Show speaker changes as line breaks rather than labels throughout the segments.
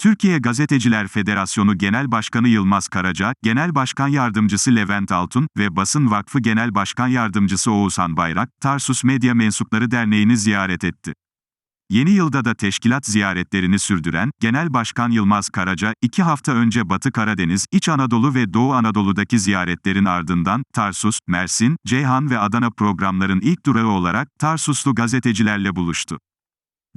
Türkiye Gazeteciler Federasyonu Genel Başkanı Yılmaz Karaca, Genel Başkan Yardımcısı Levent Altun ve Basın Vakfı Genel Başkan Yardımcısı Oğuzhan Bayrak, Tarsus Medya Mensupları Derneği'ni ziyaret etti. Yeni yılda da teşkilat ziyaretlerini sürdüren Genel Başkan Yılmaz Karaca, iki hafta önce Batı Karadeniz, İç Anadolu ve Doğu Anadolu'daki ziyaretlerin ardından Tarsus, Mersin, Ceyhan ve Adana programların ilk durağı olarak Tarsuslu gazetecilerle buluştu.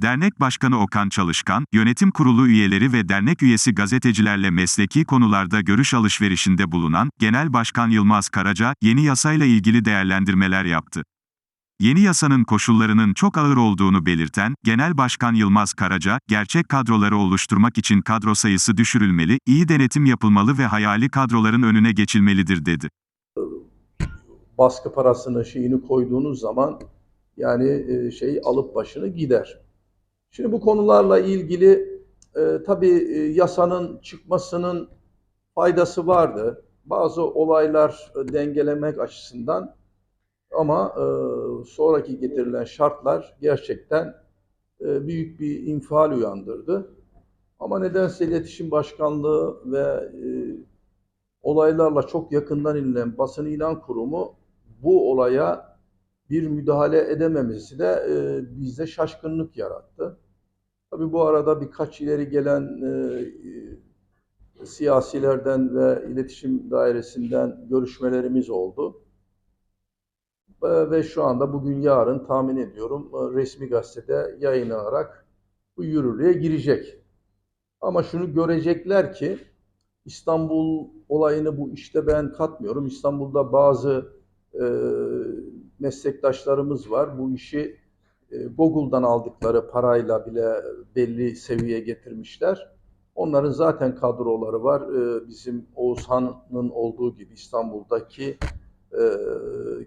Dernek Başkanı Okan Çalışkan, yönetim kurulu üyeleri ve dernek üyesi gazetecilerle mesleki konularda görüş alışverişinde bulunan Genel Başkan Yılmaz Karaca, yeni yasayla ilgili değerlendirmeler yaptı. Yeni yasanın koşullarının çok ağır olduğunu belirten Genel Başkan Yılmaz Karaca, gerçek kadroları oluşturmak için kadro sayısı düşürülmeli, iyi denetim yapılmalı ve hayali kadroların önüne geçilmelidir dedi.
baskı parasını şeyini koyduğunuz zaman yani e, şey alıp başını gider. Şimdi bu konularla ilgili e, tabii e, yasanın çıkmasının faydası vardı. Bazı olaylar e, dengelemek açısından ama e, sonraki getirilen şartlar gerçekten e, büyük bir infial uyandırdı. Ama nedense iletişim başkanlığı ve e, olaylarla çok yakından ilgilenen basın ilan kurumu bu olaya bir müdahale edememesi de e, bizde şaşkınlık yarattı. Tabii bu arada birkaç ileri gelen e, e, siyasilerden ve iletişim dairesinden görüşmelerimiz oldu. E, ve şu anda bugün yarın tahmin ediyorum e, resmi gazetede yayınlanarak bu yürürlüğe girecek. Ama şunu görecekler ki İstanbul olayını bu işte ben katmıyorum. İstanbul'da bazı e, meslektaşlarımız var. Bu işi Google'dan aldıkları parayla bile belli seviyeye getirmişler. Onların zaten kadroları var. E, bizim Oğuzhan'ın olduğu gibi İstanbul'daki e,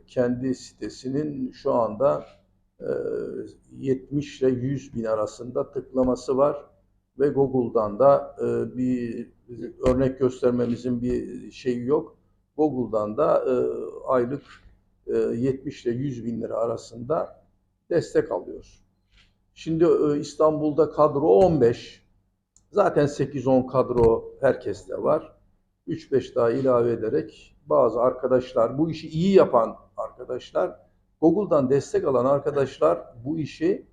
kendi sitesinin şu anda e, 70 ile 100 bin arasında tıklaması var ve Google'dan da e, bir örnek göstermemizin bir şeyi yok. Google'dan da e, aylık e, 70 ile 100 bin lira arasında destek alıyor. Şimdi e, İstanbul'da kadro 15. Zaten 8-10 kadro herkeste var. 3-5 daha ilave ederek bazı arkadaşlar, bu işi iyi yapan arkadaşlar, Google'dan destek alan arkadaşlar bu işi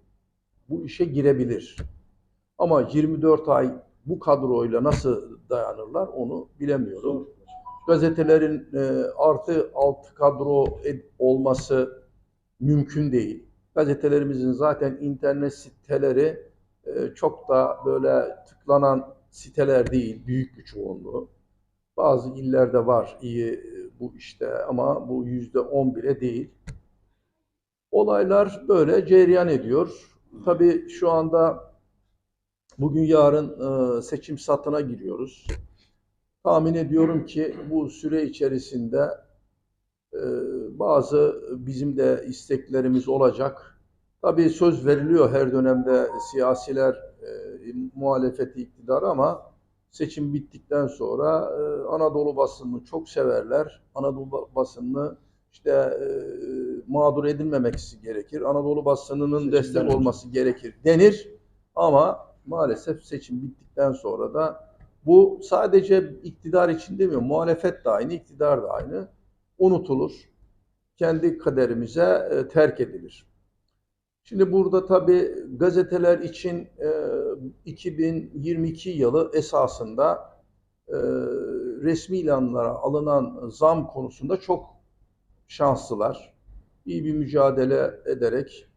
bu işe girebilir. Ama 24 ay bu kadroyla nasıl dayanırlar onu bilemiyorum. Gazetelerin e, artı alt kadro olması mümkün değil. Gazetelerimizin zaten internet siteleri e, çok da böyle tıklanan siteler değil, büyük bir çoğunluğu. Bazı illerde var iyi e, bu işte ama bu yüzde on bile değil. Olaylar böyle cereyan ediyor. Tabii şu anda bugün yarın e, seçim satına giriyoruz. Tahmin ediyorum ki bu süre içerisinde bazı bizim de isteklerimiz olacak. Tabii söz veriliyor her dönemde siyasiler e, muhalefeti iktidar ama seçim bittikten sonra e, Anadolu basınını çok severler. Anadolu basınını işte e, mağdur edilmemesi gerekir. Anadolu basınının
Seçimden
destek
önce.
olması gerekir denir. Ama maalesef seçim bittikten sonra da bu sadece iktidar için demiyor, muhalefet de aynı, iktidar da aynı. Unutulur. Kendi kaderimize e, terk edilir. Şimdi burada tabii gazeteler için e, 2022 yılı esasında e, resmi ilanlara alınan zam konusunda çok şanslılar. İyi bir mücadele ederek